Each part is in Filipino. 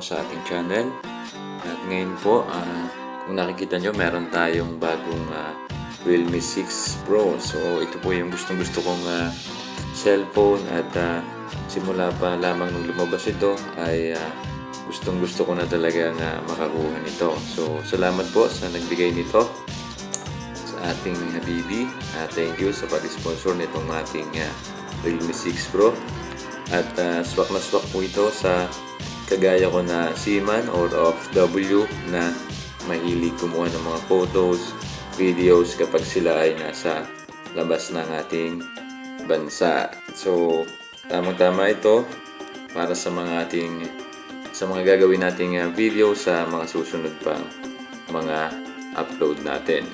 po sa ating channel. At ngayon po, ah, kung nakikita nyo, meron tayong bagong ah, Realme 6 Pro. So ito po yung gustong gusto kong ah, cellphone at ah, simula pa lamang nung lumabas ito ay ah, gustong gusto ko na talaga na makakuha nito. So salamat po sa nagbigay nito sa ating Habibi. Uh, thank you sa pag-sponsor nitong ating uh, Realme 6 Pro. At uh, swak na swak po ito sa kagaya ko na seaman or OFW na mahilig kumuha ng mga photos, videos kapag sila ay nasa labas ng ating bansa. So, tamang-tama ito para sa mga ating sa mga gagawin nating uh, video sa mga susunod pang mga upload natin.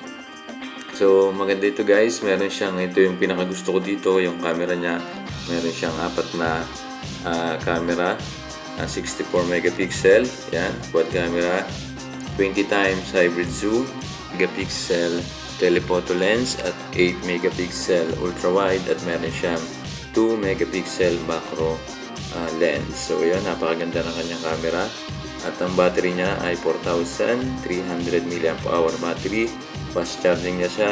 So, maganda ito guys. Meron siyang, ito yung pinakagusto ko dito, yung camera niya. Meron siyang apat na ah, camera. Ah, 64 megapixel. Yan, quad camera. 20 times hybrid zoom. Megapixel telephoto lens at 8 megapixel ultra wide at meron siyang 2 megapixel macro ah, lens. So, yan, napakaganda ng kanyang camera. At ang battery niya ay 4,300 mAh battery. Fast charging niya siya,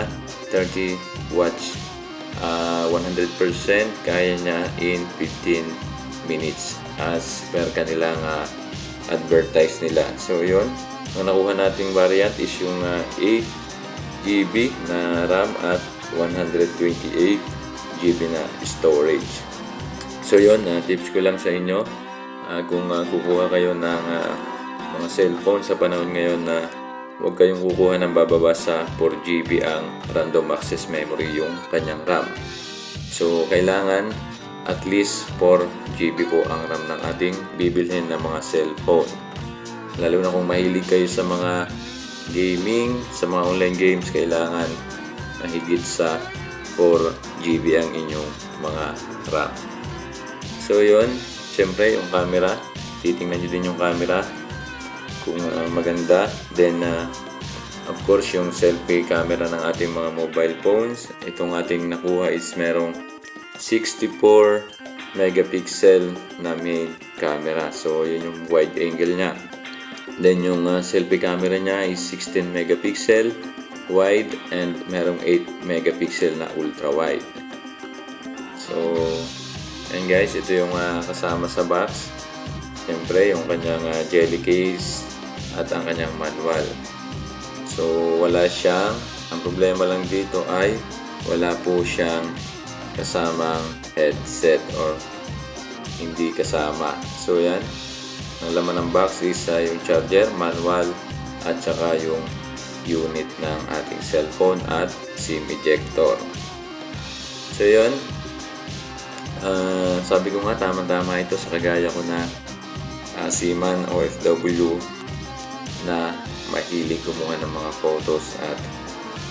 30 watts. Ah, 100% kaya niya in 15 minutes as per kanilang ah, advertise nila. So, yun. Ang nakuha nating variant is yung ah, 8 GB na RAM at 128 GB na storage. So yun, uh, tips ko lang sa inyo uh, kung uh, kukuha kayo ng uh, mga cellphone sa panahon ngayon na huwag kayong kukuha ng bababa sa 4GB ang random access memory yung kanyang RAM. So kailangan at least 4GB po ang RAM ng ating bibilhin na mga cellphone. Lalo na kung mahilig kayo sa mga gaming, sa mga online games, kailangan na higit sa 4GB ang inyong mga RAM. So yun, syempre yung camera, titingnan nyo din yung camera kung uh, maganda. Then uh, of course yung selfie camera ng ating mga mobile phones. Itong ating nakuha is merong 64 megapixel na main camera. So yun yung wide angle niya. Then yung uh, selfie camera niya is 16 megapixel wide and merong 8 megapixel na ultra wide. So And guys, ito yung ah, kasama sa box. Siyempre, yung kanyang ah, jelly case at ang kanyang manual. So, wala siyang, ang problema lang dito ay wala po siyang kasamang headset or hindi kasama. So, yan. Ang laman ng box is ah, yung charger, manual, at saka yung unit ng ating cellphone at SIM ejector. So, yun. Ah, sabi ko nga tama-tama ito sa kagaya ko na uh, seaman OFW na mahilig kumuha ng mga photos at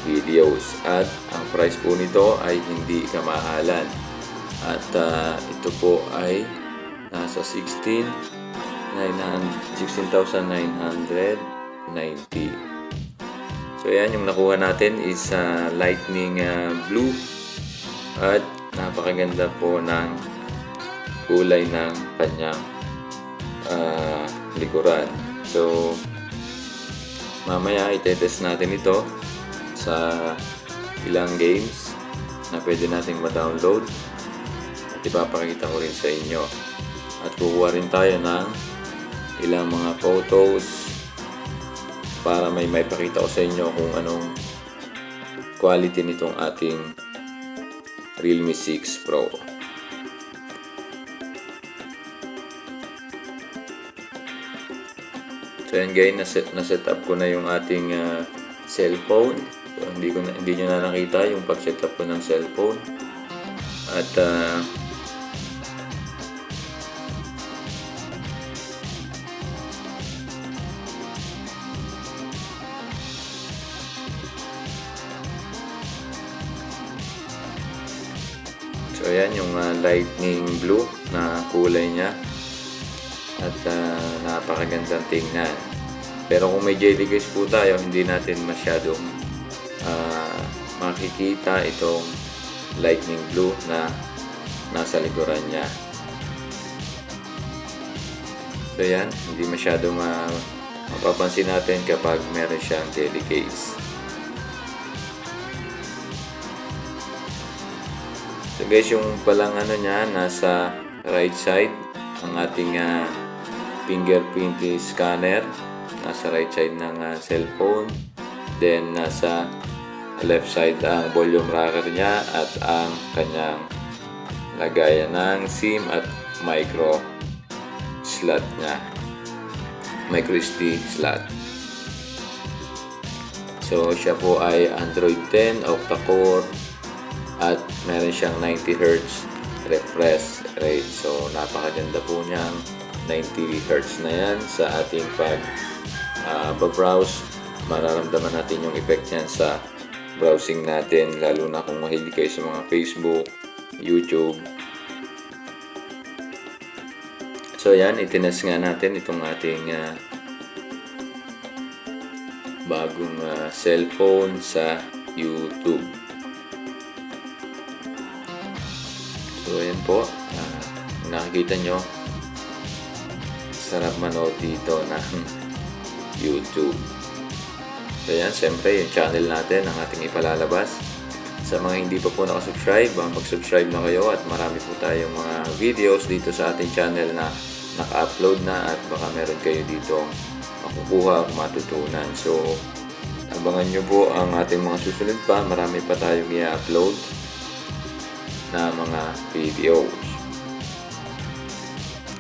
videos. At ang price po nito ay hindi kamahalan at ah, ito po ay nasa 16 16,990 so yan yung nakuha natin is ah, lightning ah, blue. At napakaganda po ng kulay ng kanyang ah, likuran. So, mamaya itetest natin ito sa ilang games na pwede nating ma-download at ipapakita ko rin sa inyo. At kukuha rin tayo ng ilang mga photos para may maipakita ko sa inyo kung anong quality nitong ating Realme 6 Pro. So yan guys, na-set, na-set up ko na yung ating ah, cellphone. So, hindi ko na, hindi nyo na nakita yung pag-set up ko ng cellphone. At ah, So ayan yung ah, lightning blue na kulay niya. At ah, napakagandang tingnan. Pero kung may jelly case po tayo, hindi natin masyadong makikita itong lightning blue na nasa likuran niya. So yan, hindi masyado ma mapapansin natin kapag meron siyang daily case. So guys, yung palang ano niya, nasa right side, ang ating ah, fingerprint scanner. Nasa right side ng ah, cellphone. Then, nasa left side ang volume rocker niya at ang kanyang lagayan ng SIM at micro slot niya. Micro SD slot. So, siya po ay Android 10, octa-core, at meron siyang 90 Hz refresh rate. So, napakaganda po niyang 90 Hz na yan sa ating pag ah, browse Mararamdaman natin yung effect niyan sa browsing natin, lalo na kung mahilig kayo sa mga Facebook, YouTube. So, yan, itinas nga natin itong ating ah, bagong ah, cellphone sa YouTube. So, ayan po. Kung nakikita nyo, sarap manood dito ng YouTube. So, ayan, siyempre, yung channel natin ang ating ipalalabas. Sa mga hindi pa po nakasubscribe, ah, mag-subscribe na kayo at marami po tayong mga videos dito sa ating channel na naka-upload na at baka meron kayo dito makukuha at matutunan. So, abangan nyo po ang ating mga susunod pa. Marami pa tayong i-upload na mga videos.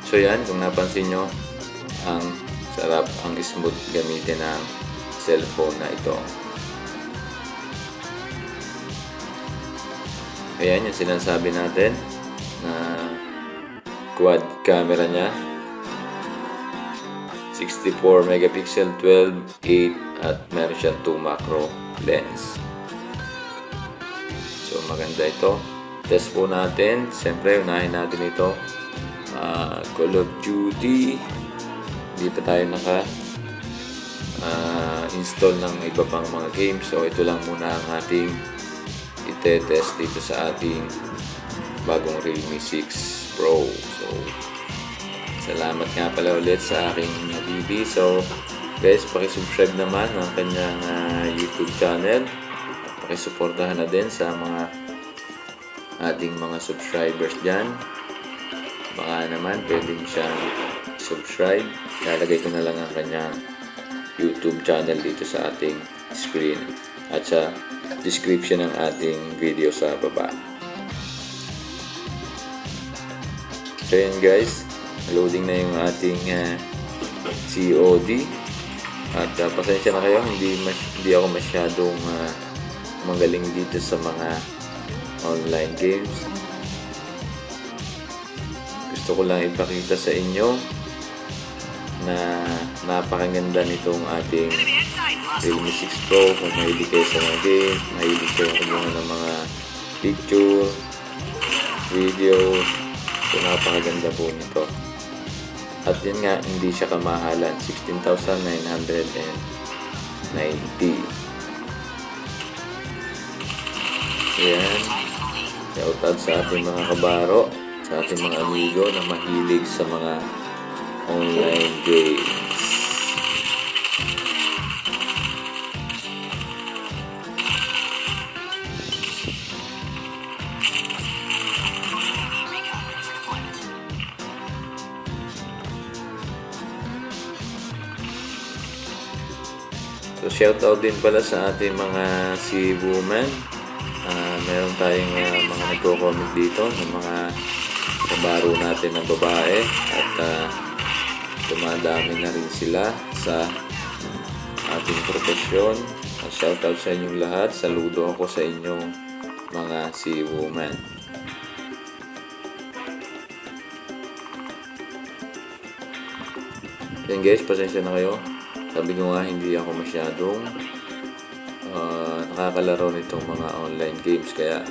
So yan, kung napansin nyo, ang sarap, ang smooth gamitin ng cellphone na ito. Ayan yung sinasabi natin na quad camera niya. 64 megapixel, 12, 8 at meron siyang 2 macro lens. So maganda ito. Test po natin. Siyempre, unahin natin ito. Ah, Call of Duty. Hindi pa tayo naka ah, install ng iba pang mga games. So, ito lang muna ang ating ite-test dito sa ating bagong Realme 6 Pro. So, salamat nga pala ulit sa aking BB. So, guys, pakisubscribe naman ang kanyang ah, YouTube channel. Pakisuportahan na din sa mga ating mga subscribers dyan. Baka naman pwede nyo siyang subscribe. Lalagay ko na lang ang kanyang YouTube channel dito sa ating screen at sa description ng ating video sa baba. So yun guys, loading na yung ating ah, COD. At ah, pasensya na kayo, hindi, mas- hindi ako masyadong ah, magaling dito sa mga online games. Gusto ko lang ipakita sa inyo na napakaganda nitong ating Realme 6 Pro kung mahilig kayo sa mga game, mahilig kayo kumuha ng mga picture, videos, so napakaganda po nito. At yun nga, hindi siya kamahalan, 16,990. Ayan. Shoutout sa ating mga kabaro, sa ating mga amigo na mahilig sa mga online games. So shoutout din pala sa ating mga si woman. Ah, meron tayong ah, mga nagko-comment dito ng mga kabaro natin na babae at uh, dumadami na rin sila sa ating profesyon. Uh, shoutout sa inyong lahat. Saludo ako sa inyong mga si woman. Yan guys, pasensya na kayo. Sabi ko nga hindi ako masyadong ah, nakakalaro nitong mga online games kaya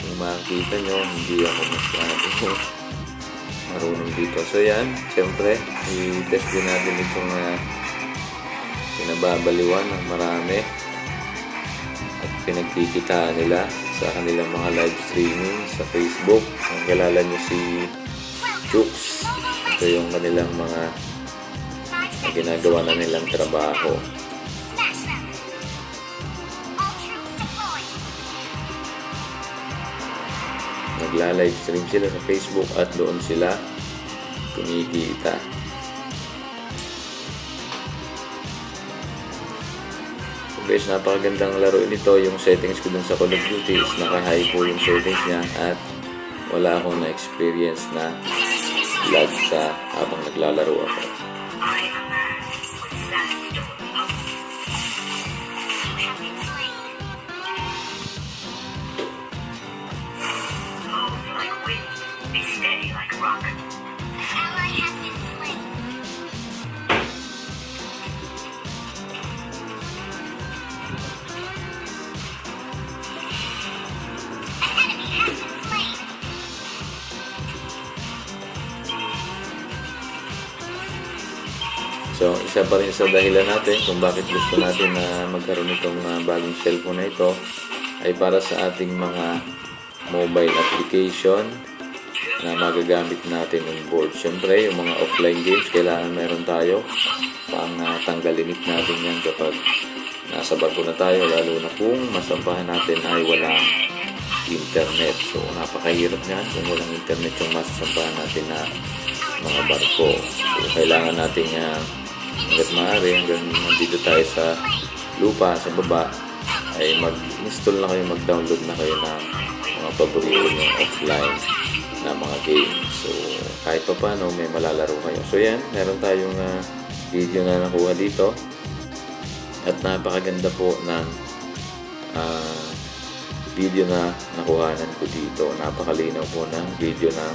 kung makikita nyo hindi ako masyado marunong dito. So yan, siyempre i-test din natin itong uh, pinababaliwan ng marami at pinagkikitaan nila sa kanilang mga live streaming sa Facebook. Ang kilala nyo si Chooks ito yung kanilang mga ginagawa na nilang trabaho. Nagla-live stream sila sa Facebook at doon sila kumikita. So guys, napakagandang laro nito. Yung settings ko dun sa Call of Duty is naka-high po yung settings niya at wala akong na-experience na lag sa habang naglalaro ako. So, isa pa rin sa dahilan natin kung bakit gusto natin na magkaroon itong uh, bagong cellphone na ito ay para sa ating mga mobile application na magagamit natin on board. Siyempre, yung mga offline games, kailangan meron tayo pang uh, tanggalinit natin yan kapag nasa barko na tayo, lalo na kung masampahan natin ay walang internet. So, napakahirap yan kung walang internet yung masasampahan natin na mga barko. So, kailangan natin uh, hanggat maaari, hanggang nandito tayo sa lupa, sa baba, ay mag-install na kayo, mag-download na kayo ng mga paborito nyo offline na mga games. So, kahit pa paano, may malalaro kayo. So, yan, meron tayong uh, video na nakuha dito. At napakaganda po ng ah, video na nakuhanan ko dito. Napakalinaw po ng video ng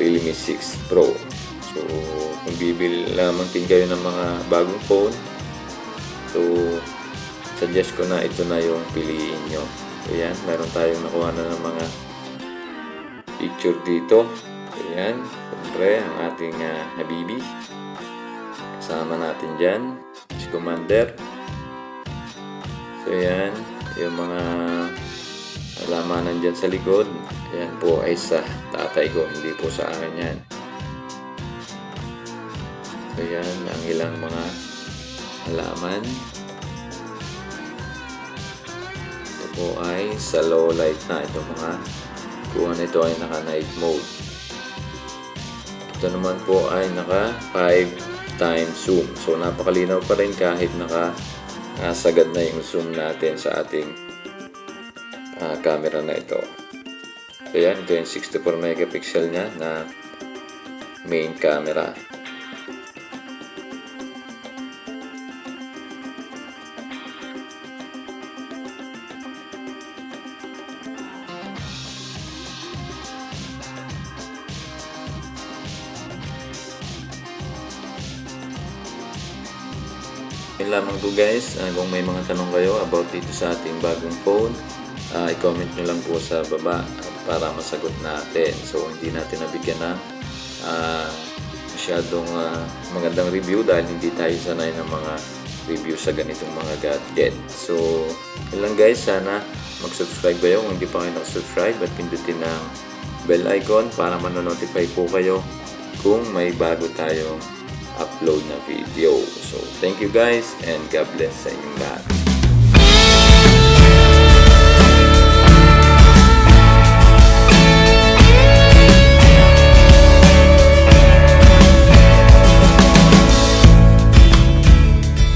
Realme 6 Pro. So, kung bibili lamang din kayo ng mga bagong phone, so, suggest ko na ito na yung piliin nyo. So, yan, meron tayong nakuha na ng mga picture dito. So, yan, siyempre, ang ating uh, habibi. Kasama natin dyan, si Commander. So, yan, yung mga alamanan dyan sa likod. Yan po ay sa tatay ko, hindi po sa akin yan. So yan ang ilang mga halaman. Ito po ay sa low light na. Ito mga kuha na ito ay naka night mode. Ito naman po ay naka 5 times zoom. So napakalinaw pa rin kahit naka ah, sagad na yung zoom natin sa ating ah, camera na ito. So yan, ito yung 64 megapixel niya na main camera. Yun lamang po guys, Ah, kung may mga tanong kayo about dito sa ating bagong phone, ah, i-comment nyo lang po sa baba para masagot natin. So hindi natin nabigyan ng ah, masyadong ah, magandang review dahil hindi tayo sanay ng mga review sa ganitong mga gadget. So yun lang guys, sana mag-subscribe kayo kung hindi pa kayo nakasubscribe at pindutin ang bell icon para manonotify po kayo kung may bago tayong upload na video. So, thank you guys and God bless sa inyong lahat.